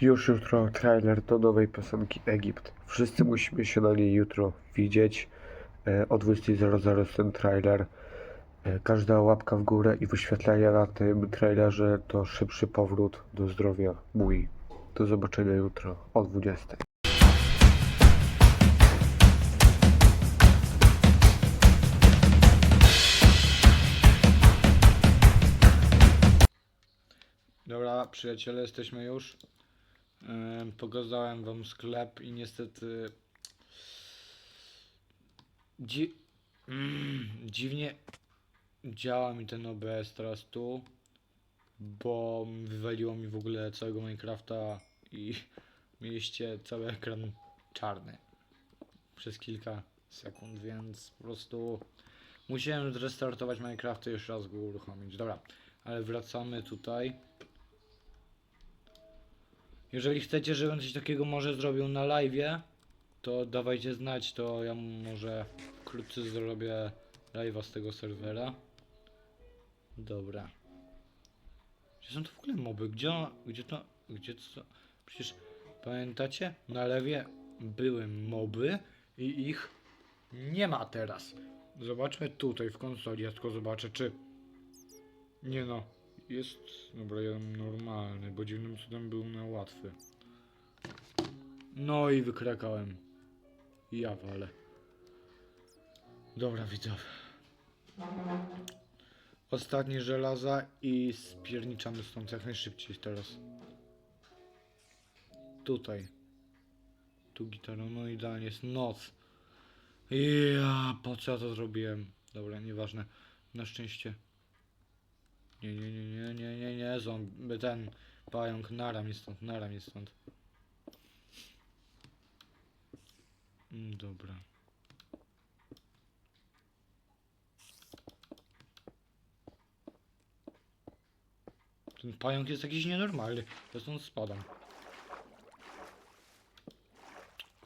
Już jutro trailer do nowej piosenki Egipt. Wszyscy musimy się na niej jutro widzieć. E, O 20.00 jest ten trailer. E, Każda łapka w górę i wyświetlenie na tym trailerze to szybszy powrót do zdrowia mój. Do zobaczenia jutro o 20.00. Dobra, przyjaciele, jesteśmy już. Pokazałem wam sklep i niestety dzi mm, dziwnie działa mi ten OBS teraz tu, bo wywaliło mi w ogóle całego Minecrafta i mieliście cały ekran czarny przez kilka sekund, więc po prostu musiałem zrestartować Minecrafta i jeszcze raz go uruchomić. Dobra, ale wracamy tutaj. Jeżeli chcecie, żebym coś takiego może zrobił na live, to dawajcie znać, to ja może wkrótce zrobię live'a z tego serwera. Dobra. Gdzie są to w ogóle moby? Gdzie, gdzie to, gdzie to, przecież pamiętacie? Na lewie były moby i ich nie ma teraz. Zobaczmy tutaj w konsoli, ja tylko zobaczę czy... Nie no, jest... Dobra, ja normalny, bo dziwnym cudem był na łatwy. No i wykrakałem. Ja walę. Dobra, widzowie. Ostatnie żelaza i spierniczamy stąd jak najszybciej teraz. Tutaj. Tu gitarą, no idealnie jest noc. Ja, po co ja to zrobiłem? Dobra, nieważne. Na szczęście. Nie, nie, nie, nie, nie, nie, nie, zombie, ten pająk, nara mnie stąd, nara mnie stąd. Mm, Dobra. Ten pająk jest jakiś nienormalny. Ja stąd spadam.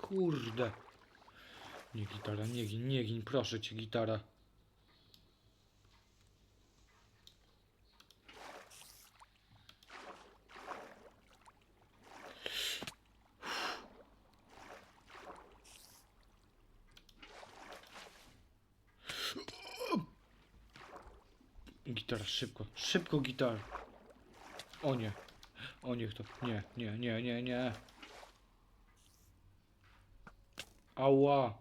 Kurde. Nie gitara, nie gin, nie gin, proszę cię gitara. Gitara, szybko, szybko gitar. O nie, o niech to, nie, nie, nie, nie, nie. Ała.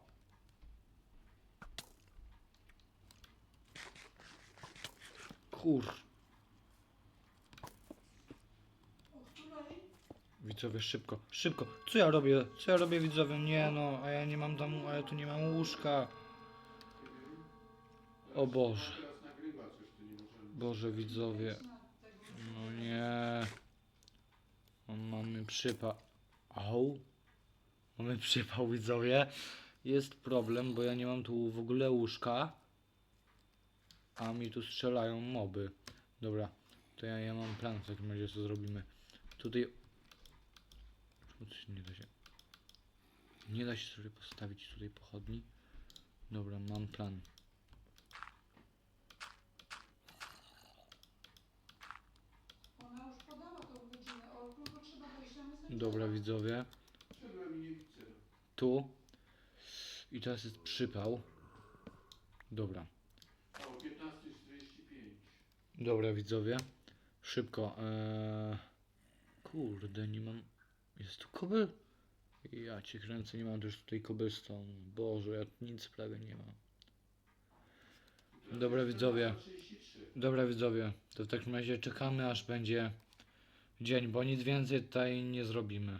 Kur. Widzowie, szybko, szybko. Co ja robię? Co ja robię, widzowie? Nie no, a ja nie mam domu, a ja tu nie mam łóżka. O Boże. Boże, widzowie. No nie. Mamy przypał. Au. Mamy przypał, widzowie. Jest problem, bo ja nie mam tu w ogóle łóżka. A mi tu strzelają moby. Dobra, to ja, ja mam plan w takim razie, co zrobimy. Tutaj... Nie da się... Nie da się sobie postawić tutaj pochodni. Dobra, mam plan. Dobra, widzowie. Tu. I teraz jest przypał. Dobra. Dobra, widzowie. Szybko. Eee... Kurde, nie mam. Jest tu kobyl? Ja cię kręcę, nie mam też tutaj cobblestone. Boże, ja nic prawie nie mam. Dobra, widzowie. Dobra, widzowie. To w takim razie czekamy, aż będzie dzień, bo nic więcej tutaj nie zrobimy.